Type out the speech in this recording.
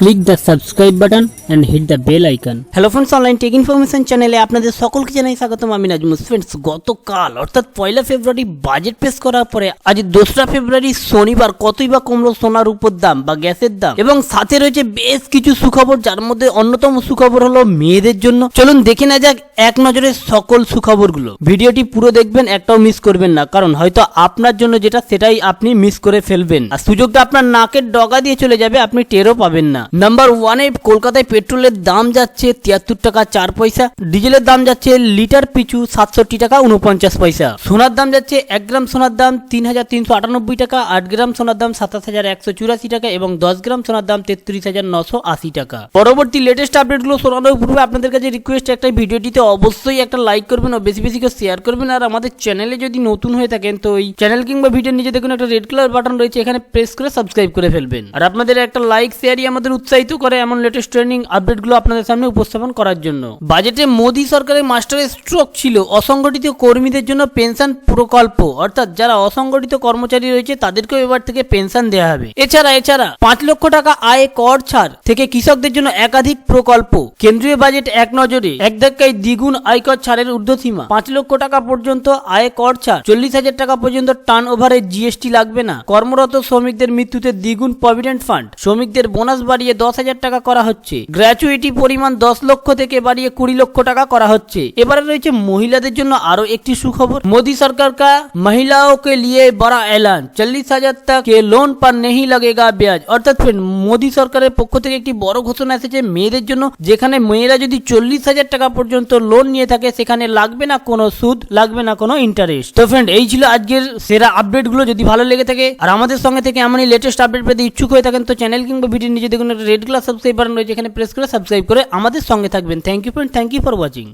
click the subscribe button and hit the bell icon hello friends online tech information চ্যানেলে আপনাদের সকলকে জানাই স্বাগতম। আমি নাজমুস ফ্রেন্ডস গতকাল, অর্থাৎ পয়লা ফেব্রুয়ারি বাজেট পেশ করার পরে আজ দোসরা ফেব্রুয়ারি, শনিবার, কতই বা কমলো সোনার উপর দাম বা গ্যাসের দাম? এবং সাথে রয়েছে বেশ কিছু সুখবর, যার মধ্যে অন্যতম সুখবর হলো মেয়েদের জন্য। চলুন দেখে না যাক এক নজরে সকল সুখবরগুলো। ভিডিওটি পুরো দেখবেন, একটাও মিস করবেন না, কারণ হয়তো আপনার জন্য যেটা, সেটাই আপনি মিস করে ফেলবেন। আর সুযোগটা আপনার নাকের ডগা দিয়ে চলে যাবে, আপনি টেরও পাবেন না। নাম্বার ওয়ানে কলকাতায় পেট্রোলের দাম যাচ্ছে তিয়াত্তর টাকা চার পয়সা, ডিজেলের দাম যাচ্ছে লিটার পিছু সাতষট্টি টাকা উনপঞ্চাশ পয়সা। সোনার দাম যাচ্ছে এক গ্রাম সোনার দাম তিন হাজার তিনশো আটানব্বই টাকা, আট গ্রাম সোনার দাম সাতাশ হাজার একশো চুরাশি টাকা এবং দশ গ্রাম সোনার দাম তেত্রিশ হাজার নশো আশি টাকা। পরবর্তী লেটেস্ট আপডেটগুলো শোনানোর পূর্বে আপনাদের কাছে রিকোয়েস্ট একটা ভিডিওটিতে অবশ্যই একটা লাইক করবেন ও বেশি বেশি করে শেয়ার করবেন। আর আমাদের চ্যানেলে যদি নতুন হয়ে থাকেন, তো এই চ্যানেল কিংবা ভিডিওর নিচে দেখুন একটা রেড কালার বাটন রয়েছে, এখানে প্রেস করে সাবস্ক্রাইব করে ফেলবেন। আর আপনাদের একটা লাইক শেয়ারই আমাদের উৎসাহিত করে এমন লেটেস্ট ট্রেন্ডিং আপডেটগুলো আপনাদের সামনে উপস্থাপন করার জন্য। বাজেটে মোদী সরকারের মাস্টার স্ট্রোক ছিল অসংগঠিত কর্মীদের জন্য পেনশন প্রকল্প। অর্থাৎ যারা অসংগঠিত কর্মচারী রয়েছে, তাদেরকেও এবার থেকে পেনশন দেওয়া হবে। এছাড়া এছাড়া পাঁচ লক্ষ টাকা আয় কর ছাড় থেকে কৃষকদের জন্য একাধিক প্রকল্প। কেন্দ্রীয় বাজেট এক নজরে। এক ধাক্কায় দ্বিগুণ আয়কর ছাড়ের ঊর্ধ্বসীমা। পাঁচ লক্ষ টাকা পর্যন্ত আয় কর ছাড়। চল্লিশ হাজার টাকা পর্যন্ত টার্ন ওভারে জিএসটি লাগবে না। কর্মরত শ্রমিকদের মৃত্যুতে দ্বিগুণ প্রভিডেন্ট ফান্ড শ্রমিকদের বোনাস বাড়িয়ে বাড়িয়ে দশ হাজার টাকা করা হচ্ছে। গ্র্যাচুইটি পরিমাণ দশ লক্ষ থেকে বাড়িয়ে কুড়ি লক্ষ টাকা করা হচ্ছে। এবারে রয়েছে মহিলাদের জন্য আরও একটি সুখবর। মোদী সরকার কা মহিলাও কে লিয়ে বড় এলান। চল্লিশ হাজার তাকে লোন পার নেই লাগেগা ব্যাজ। অর্থাৎ ফ্রেন্ড মোদী সরকারের পক্ষ থেকে একটি বড় ঘোষণা এসেছে মেয়েদের জন্য। যেখানে মেয়েরা যদি চল্লিশ হাজার টাকা পর্যন্ত লোন নিয়ে থাকে, সেখানে লাগবে না কোনো সুদ, লাগবে না কোনো ইন্টারেস্ট তো ফ্রেন্ড এই ছিল আজকের সেরা আপডেটগুলো যদি ভালো লেগে থাকে, আর আমাদের সঙ্গে থেকে এমনই লেটেস্ট আপডেট পেতে ইচ্ছুক হয়ে থাকেন, তো চ্যানেল কিংবা ভিডিও নিজে দেখুন রেড গ্লাস সাবস্ক্রাইব বাটন রয়েছে, এখানে প্রেস করে সাবস্ক্রাইব করে আমাদের সঙ্গে থাকবেন। Thank you friend thank you for watching